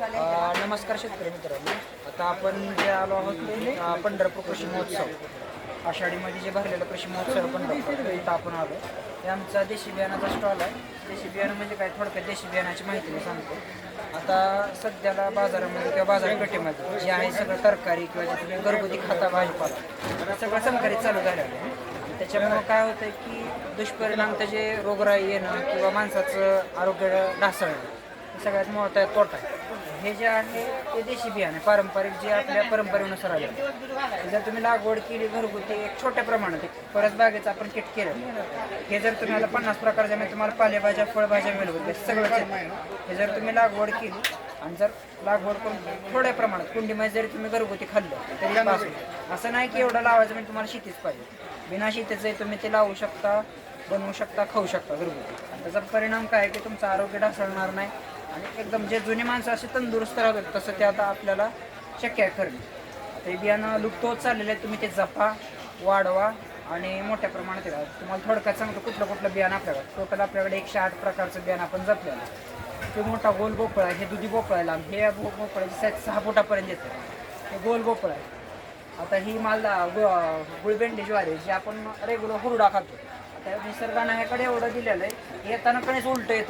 अ, नमस्कार शेतकरी मित्रांनो. आता आपण जे आलो आहोत ते अ, पंढरपूर कृषी महोत्सव. आषाढीमध्ये जे भरलेलं कृषी महोत्सव पंढरपूर इथं आपण आलो. हे आमचा देशी बियाणाचा स्टॉल आहे. देशी बियाणं म्हणजे काय? थोडक्यात देशी बियाणाची माहिती मी सांगतो. आता सध्याला बाजारामध्ये किंवा बाजारपेठेमध्ये जे आहे सगळं तरकारी किंवा जे तुम्ही घरगुती खाता भाजीपाला सगळं संकरित चालू झालेलं आहे. त्याच्यामुळं काय होतं की दुष्परिणाम त्याचे रोगराई येणं किंवा माणसाचं आरोग्य ढासळणं हे सगळ्यात मोठा तोटा आहे. हे जे आहे ते देशी बियाणे पारंपरिक जे आपल्या परंपरेनुसार आले जर तुम्ही लागवड केली घरगुती एक छोट्या प्रमाणात एक परत बागेचं आपण किट केलं हे जर तुम्हाला पन्नास प्रकारच्या म्हणजे तुम्हाला पालेभाज्या फळभाज्या मिळवत सगळं हे जर तुम्ही लागवड केली आणि जर लागवड करून थोड्या प्रमाणात कुंडीमध्ये जरी तुम्ही घरगुती खाल्लं तरी असं नाही की एवढं लावायचं म्हणजे तुम्हाला शेतीच पाहिजे. बिना शेतीचं तुम्ही ते लावू शकता. बनवू शकता खाऊ शकता घरगुती. आणि त्याचा परिणाम काय आहे की तुमचं आरोग्य ढासळणार नाही आणि एकदम जे जुने माणसं असे तंदुरुस्त राहतात तसं ते आता आपल्याला शक्य आहे करणे. ते बियाणं लुप्त होत चाललेलं आहे तुम्ही ते जपा वाढवा आणि मोठ्या प्रमाणात येतात तुम्हाला थोडक्यात सांगतो कुठलं कुठलं बियाणं आपल्याकडे. टोटल आपल्याकडे एकशे आठ प्रकारचं बियाणं आपण जपलेलं ते मोठा गोल भोपळा आहे हे दुधी भोपळा आहे लांब. हे भो- भोपळ्याची साईज सहा फुटापर्यंत येतं. हे गोल भोपळा आहे. आता ही मालदा गु गुळबेंडी ज्वारी जी आपण रेग्युलर हुरडा खातो. त्या निसर्गानं ह्याकडे एवढं दिलेलं आहे येताना कडेच उलट येतं